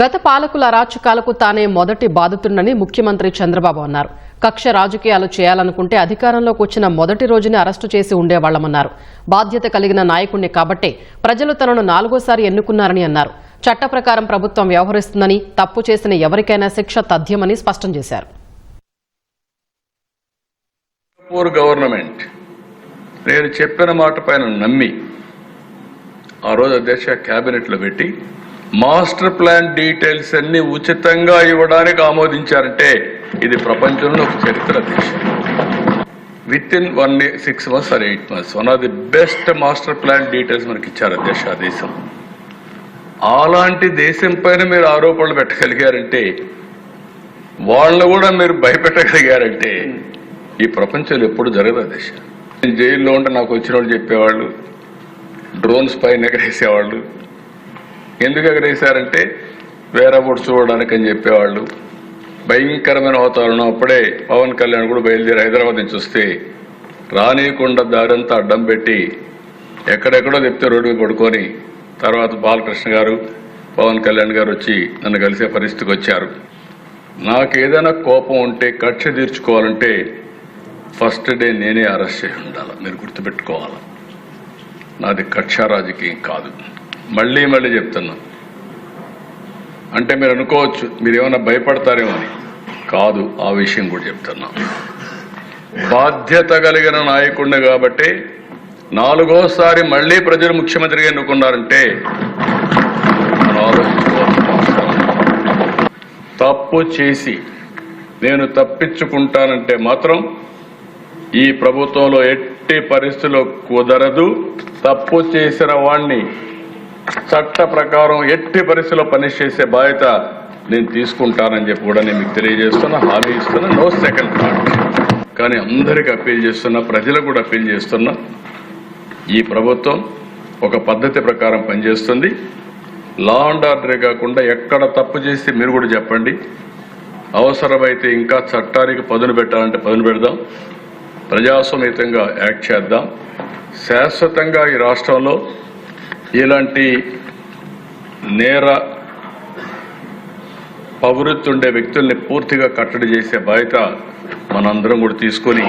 గత పాలకుల అరాచకాలకు తానే మొదటి బాధితుడినని ముఖ్యమంత్రి చంద్రబాబు అన్నారు. కక్ష రాజకీయాలు చేయాలనుకుంటే అధికారంలోకి వచ్చిన మొదటి రోజునే అరెస్టు చేసి ఉండేవాళ్ళమన్నారు. బాధ్యత కలిగిన నాయకుణ్ణి కాబట్టే ప్రజలు తనను నాలుగోసారి ఎన్నుకున్నారని అన్నారు. చట్ట ప్రకారం ప్రభుత్వం వ్యవహరిస్తుందని తప్పు చేసిన ఎవరికైనా శిక్ష తథ్యమని స్పష్టం చేశారు. గవర్నమెంట్ నేను చెప్పిన మాట పైన నమ్మి ఆ రోజు అధ్యక్ష క్యాబినెట్లో పెట్టి మాస్టర్ ప్లాన్ డీటెయిల్స్ అన్ని ఉచితంగా ఇవ్వడానికి ఆమోదించారంటే ఇది ప్రపంచంలో ఒక చరిత్ర దేశం within one six months or eight months one of the best master plan details మనకి ఇచ్చారు అధ్యక్ష దేశం. అలాంటి దేశం పైన మీరు ఆరోపణలు పెట్టగలిగారంటే వాళ్ళని కూడా మీరు భయపెట్టగలిగారంటే ఈ ప్రపంచంలో ఎప్పుడు జరగదు అధ్యక్ష. నేను జైల్లో ఉంటే నాకు వచ్చిన వాళ్ళు చెప్పేవాళ్ళు డ్రోన్స్ పైన ఎగరేసేవాళ్ళు ఎందుకు ఎగరేశారంటే వేరే చూడడానికి అని చెప్పేవాళ్ళు. భయంకరమైన వాతావరణం. అప్పుడే పవన్ కళ్యాణ్ కూడా బయలుదేరి హైదరాబాద్ నుంచి వస్తే రానియకుండా దారంతా అడ్డం పెట్టి ఎక్కడెక్కడో చెప్తే రోడ్డు మీద పడుకొని తర్వాత బాలకృష్ణ గారు పవన్ కళ్యాణ్ గారు వచ్చి నన్ను కలిసే పరిస్థితికి వచ్చారు. నాకు ఏదైనా కోపం ఉంటే కక్ష తీర్చుకోవాలంటే ఫస్ట్ డే నేనే అరెస్ట్ చేసి ఉండాలి. మీరు గుర్తుపెట్టుకోవాలి. నాది కక్ష రాజకీయం కాదు. మళ్ళీ మళ్ళీ చెప్తున్నా. అంటే మీరు అనుకోవచ్చు మీరు ఏమైనా భయపడతారేమో అని. కాదు ఆ విషయం కూడా చెప్తున్నా. బాధ్యత కలిగిన నాయకుడిని కాబట్టి నాలుగోసారి మళ్ళీ ప్రజలు ముఖ్యమంత్రిగా ఎన్నుకున్నారంటే తప్పు చేసి నేను తప్పించుకుంటానంటే మాత్రం ఈ ప్రభుత్వంలో ఎట్టి పరిస్థితుల్లో కుదరదు. తప్పు చేసిన వాణ్ణి చట్ట ప్రకారం ఎట్టి పరిస్థితిలో పనిచేసే బాధ్యత నేను తీసుకుంటానని చెప్పి కూడా నేను మీకు తెలియజేస్తున్నా హామీ ఇస్తున్నా నో సెకండ్ థాట్ కానీ అందరికి అప్పీల్ చేస్తున్నా ప్రజలకు కూడా అప్పీల్ చేస్తున్నా ఈ ప్రభుత్వం ఒక పద్ధతి ప్రకారం పనిచేస్తుంది. లా అండ్ ఆర్డరే కాకుండా ఎక్కడ తప్పు చేస్తే మీరు కూడా చెప్పండి. అవసరమైతే ఇంకా చట్టానికి పదును పెట్టాలంటే పదును పెడదాం. ప్రజాస్వామ్యతంగా యాక్ట్ చేద్దాం. శాశ్వతంగా ఈ రాష్ట్రంలో ఇలాంటి నేర ప్రవృత్తి ఉండే వ్యక్తుల్ని పూర్తిగా కట్టడి చేసే బాధ్యత మనందరం కూడా తీసుకొని